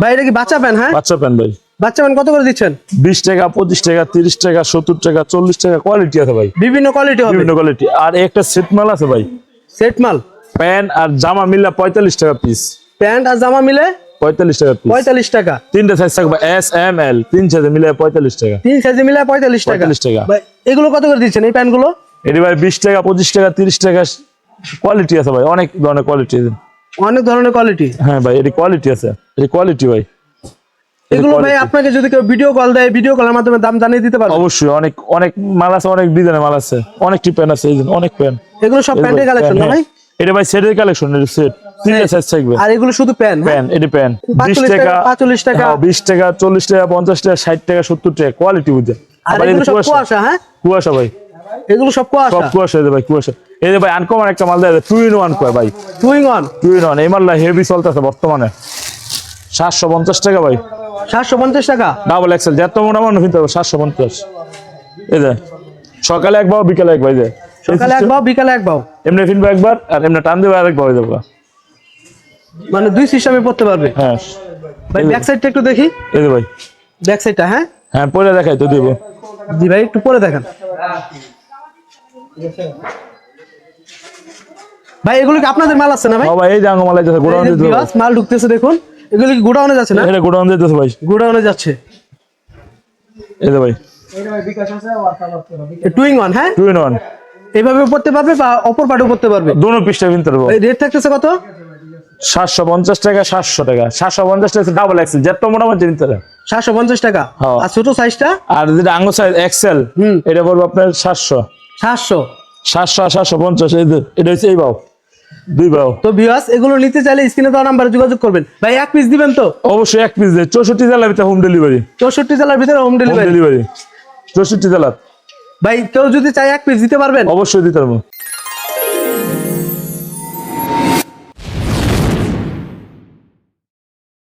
ভাই এটা কি বাচ্চা প্যান হ্যাঁ? বাচ্চা প্যান ভাই। বাচ্চা প্যান কত করে দিচ্ছেন? বিশ টাকা পঁচিশ টাকা তিরিশ টাকা সত্তর টাকা চল্লিশ টাকা কোয়ালিটি আছে ভাই। বিভিন্ন কোয়ালিটি বিভিন্ন কোয়ালিটি আর একটা সেট মাল আছে ভাই। সেট মাল? প্যান আর জামা মিললে পঁয়তাল্লিশ টাকা পিস প্যান্ট আর জামা মিলে পঁয়তাল্লিশ টাকা পঁয়তাল্লিশ টাকা। তিনটা সাইজ থাকবে এস এম এল তিন সাইজে মিলে পঁয়তাল্লিশ টাকা। তিন সাইজে মিলে পঁয়তাল্লিশ টাকা। 45 টাকা। এগুলো কত করে দিচ্ছেন এই প্যান্টগুলো এটি ভাই বিশ টাকা পঁচিশ টাকা তিরিশ টাকা। কোয়ালিটি আছে ভাই অনেক ধরনের কোয়ালিটি আছে। অনেক ধরনের কোয়ালিটি হ্যাঁ ভাই এটি কোয়ালিটি আছে। এটি কোয়ালিটি ভাই। এগুলো ভাই আপনাকে যদি কেউ ভিডিও কল দেয় ভিডিও কলের মাধ্যমে দাম জানিয়ে দিতে পারবে। অবশ্যই অনেক অনেক মাল আছে অনেক ডিজাইনের মাল আছে। অনেকটি প্যান আছে এই যে, অনেক প্যান এগুলো সব প্যান্টের কালেকশন না ভাই? এটা ভাই সেটের কালেকশন এটি সেট আর এগুলো শুধু প্যান্ট প্যান এটি প্যান বিশ 45 টাকা টাকা, 45 টাকা। হ্যাঁ, বিশ টাকা চল্লিশ টাকা পঞ্চাশ টাকা ষাট টাকা সত্তর টাকা কোয়ালিটি বুঝে আর এগুলো সব কুয়াশা হ্যাঁ? কুয়াশা ভাই। এগুলো সব সব কুয়াশা কুয়াশা এই ভাই কুয়াশা। এই যে ভাই আনকমন একটা মাল দেয় টু ইন ওয়ান কয় ভাই। টুইং অন টু ইন ওয়ান এই মালটা হেভি চলতেছে বর্তমানে। সাতশো পঞ্চাশ টাকা ভাই। সাতশো পঞ্চাশ টাকা? ডাবল এক্সেল যত মোটা মানুষ কিনতে হবে সাতশো পঞ্চাশ। এই যে সকালে একবার বিকালে এক ভাই যে। সকালে এক বাও বিকালে এক বাও? এমনি ফিনবো একবার আর এমনি টান দেবো আরেকবার হয়ে যাব মানে দুই সিস্টেমে পড়তে পারবে? হ্যাঁ। ভাই ব্যাক সাইডটা একটু দেখি। এই যে ভাই। ব্যাক সাইডটা হ্যাঁ? হ্যাঁ পরে দেখাই তো দিব। জি ভাই একটু পরে দেখান। ভাই এগুলো কি আপনাদের মাল আছে না ভাই? এই যে আঙ্গমালাই যাচ্ছে গোডাউন এই যে দিতে হবে বিয়াস, মাল ঢুকতেছে দেখুন। এগুলো কি গোডাউনে যাচ্ছে না? এটা গোডাউন দিতেছে ভাই। গোডাউনে যাচ্ছে। এই যে ভাই। ওয়ান হ্যাঁ? টু ইন ওয়ান এইভাবে পড়তে পারবে বা অপর পাটেও পড়তে পারবে? দোনো পিসটা কিনতে পারব রেট থাকতেছে কত? সাতশো পঞ্চাশ টাকা সাতশো টাকা। সাতশো পঞ্চাশ টাকা ডাবল এক্সেল যত মোটামুটি কিনতে পারে সাতশো পঞ্চাশ টাকা? হ্যাঁ। আর ছোট সাইজটা আর যেটা আঙ্গুর সাইজ এক্সেল হুম। এটা পড়বে আপনার সাতশো। সাতশো। সাতশো আর সাতশো পঞ্চাশ এটা হচ্ছে এই বাউ দুই বাও তো ভিউয়ার্স এগুলো নিতে চাইলে স্ক্রিনে দেওয়া নাম্বারে যোগাযোগ করবেন। ভাই এক পিস দিবেন তো? অবশ্যই এক পিস দেয়। চৌষট্টি জেলার ভিতরে হোম ডেলিভারি চৌষট্টি জেলার ভিতরে হোম হোম ডেলিভারি ডেলিভারি চৌষট্টি জেলার। ভাই কেউ যদি চাই এক পিস দিতে পারবেন? অবশ্যই দিতে পারব।